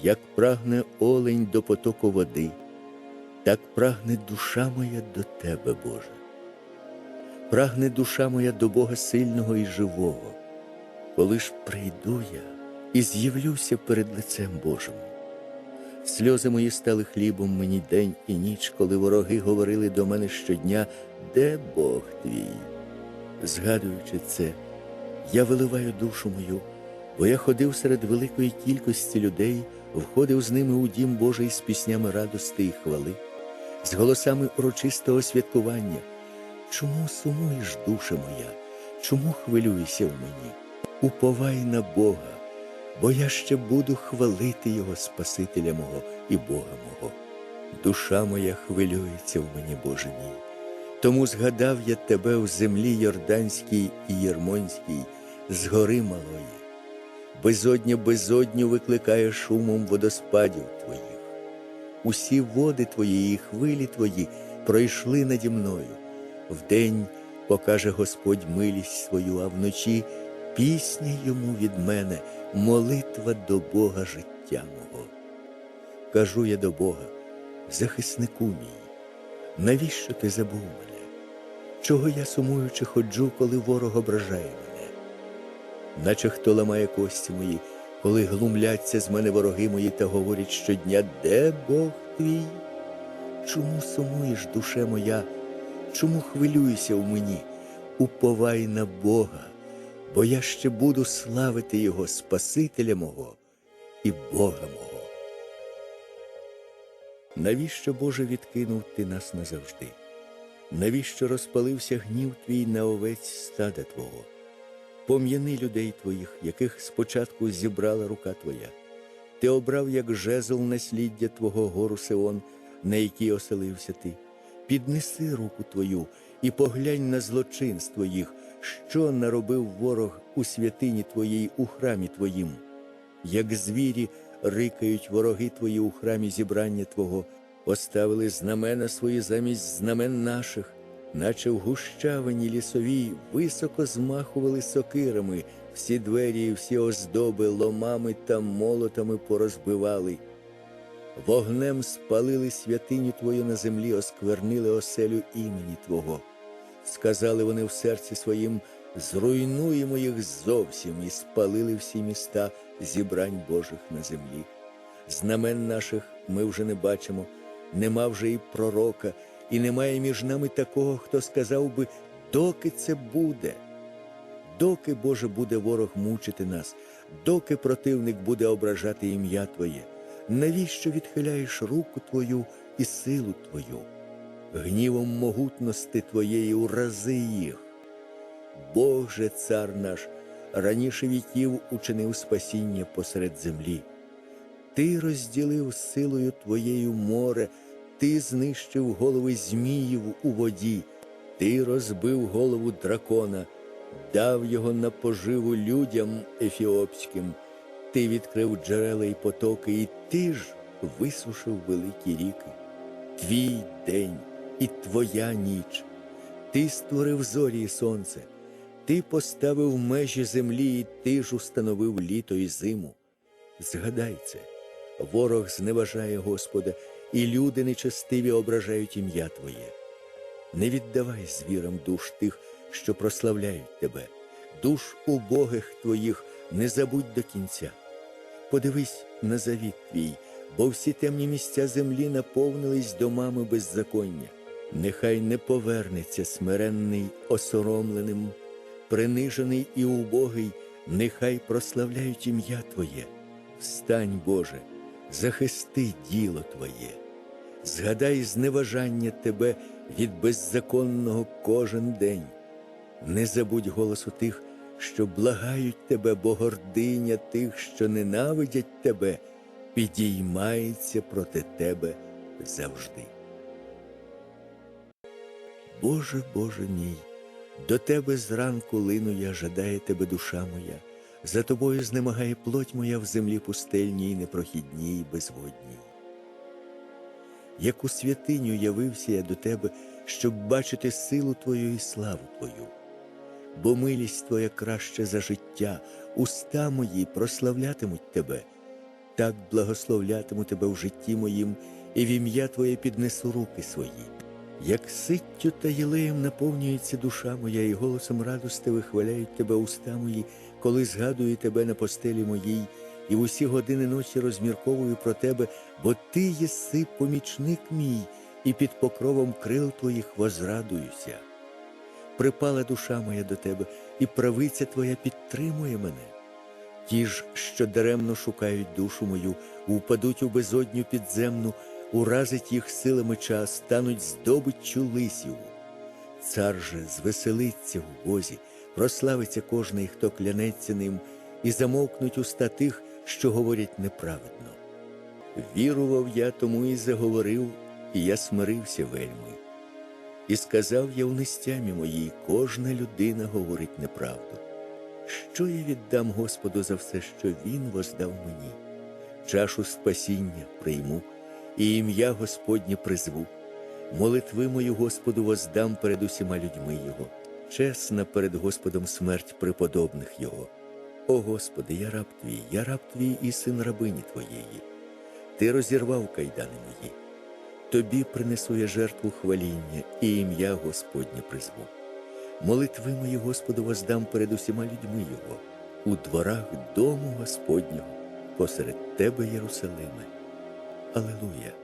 Як прагне олень до потоку води, так прагне душа моя до Тебе, Боже. Прагне душа моя до Бога сильного і живого, коли ж прийду я і з'явлюся перед лицем Божим. Сльози мої стали хлібом мені день і ніч, коли вороги говорили до мене щодня, де Бог твій? Згадуючи це, я виливаю душу мою, бо я ходив серед великої кількості людей, входив з ними у дім Божий з піснями радости і хвали, з голосами урочистого святкування. Чому сумуєш, душа моя? Чому хвилюєшся в мені? Уповай на Бога, бо я ще буду хвалити Його Спасителя мого і Бога мого. Душа моя хвилюється в мені, Боже мій. Тому згадав я тебе в землі Йорданській і Єрмонській, з гори малої. Безодня безодню викликає шумом водоспадів твоїх. Усі води твої і хвилі твої пройшли наді мною. Вдень покаже Господь милість свою, а вночі пісня йому від мене, молитва до Бога життя мого. Кажу я до Бога, захиснику мій, навіщо ти забув мене? Чого я сумуючи ходжу, коли ворог ображає мене? Наче хто ламає кості мої, коли глумляться з мене вороги мої та говорять щодня, де Бог твій? Чому сумуєш, душе моя? Чому хвилюєшся в мені? Уповай на Бога, бо я ще буду славити Його Спасителя мого і Бога мого. Навіщо, Боже, відкинув ти нас назавжди? Навіщо розпалився гнів твій на овець стада Твого? Пом'яни людей твоїх, яких спочатку зібрала рука Твоя. Ти обрав як жезл насліддя Твого гору Сеон, на якій оселився ти. Піднеси руку Твою і поглянь на злочинство їх, що наробив ворог у святині Твоїй у храмі Твоїм. Як звірі рикають вороги Твої у храмі зібрання Твого, поставили знамена свої замість знамен наших, наче в гущавині лісовій високо змахували сокирами, всі двері і всі оздоби ломами та молотами порозбивали. Вогнем спалили святиню Твою на землі, осквернили оселю імені Твого. Сказали вони в серці своїм, зруйнуємо їх зовсім і спалили всі міста зібрань Божих на землі. Знамен наших ми вже не бачимо, нема вже і пророка, і немає між нами такого, хто сказав би, доки це буде. Доки, Боже, буде ворог мучити нас, доки противник буде ображати ім'я Твоє, навіщо відхиляєш руку Твою і силу Твою? Гнівом могутності Твоєї урази їх. Боже, цар наш, раніше віків учинив спасіння посеред землі. Ти розділив силою Твоєю море, Ти знищив голови зміїв у воді, Ти розбив голову дракона, дав його на поживу людям ефіопським, Ти відкрив джерела й потоки, і Ти ж висушив великі ріки. Твій день і Твоя ніч. Ти створив зорі і сонце, Ти поставив межі землі, і Ти ж установив літо і зиму. Згадай це, ворог зневажає Господа, і люди нечестиві ображають ім'я Твоє. Не віддавай звірам душ тих, що прославляють Тебе, душ убогих Твоїх не забудь до кінця. Подивись на завіт твій, бо всі темні місця землі наповнились домами беззаконня. Нехай не повернеться смиренний осоромленим, принижений і убогий, нехай прославляють ім'я Твоє. Встань, Боже, захисти діло Твоє, згадай зневажання Тебе від беззаконного кожен день. Не забудь голосу тих, що благають тебе, бо гординя тих, що ненавидять тебе, підіймається проти тебе завжди. Боже, Боже мій, до тебе зранку лину я, жадає тебе душа моя, за тобою знемагає плоть моя в землі пустельній, непрохідній, безводній. Як у святиню явився я до тебе, щоб бачити силу Твою і славу Твою бо милість Твоя краще за життя, уста мої прославлятимуть Тебе. Так благословлятиму тебе в житті моїм, і в ім'я Твоє піднесу руки свої. Як ситтю та єлеєм наповнюється душа моя, і голосом радости вихваляють тебе уста мої, коли згадую тебе на постелі моїй, і в усі години ночі розмірковую про тебе, бо ти єси помічник мій, і під покровом крил твоїх возрадуюся. Припала душа моя до тебе, і правиця твоя підтримує мене. Ті ж, що даремно шукають душу мою, упадуть у безодню підземну, уразить їх силами час, стануть здобиччю лисів. Цар же звеселиться в Бозі, прославиться кожний, хто клянеться ним, і замовкнуть уста тих, що говорять неправедно. Вірував я, тому і заговорив, і я смирився вельми. І сказав я у нестямі моїй, кожна людина говорить неправду. Що я віддам Господу за все, що Він воздав мені? Чашу спасіння прийму, і ім'я Господнє призву. Молитви мою Господу воздам перед усіма людьми Його, чесна перед Господом смерть преподобних Його. О Господи, я раб твій, я раб твій і син рабині твоєї. Ти розірвав кайдани мої. Тобі принесу я жертву хваління і ім'я Господнє призву. Молитви мої Господу воздам перед усіма людьми Його, у дворах дому Господнього, посеред тебе, Єрусалиме. Алелуя!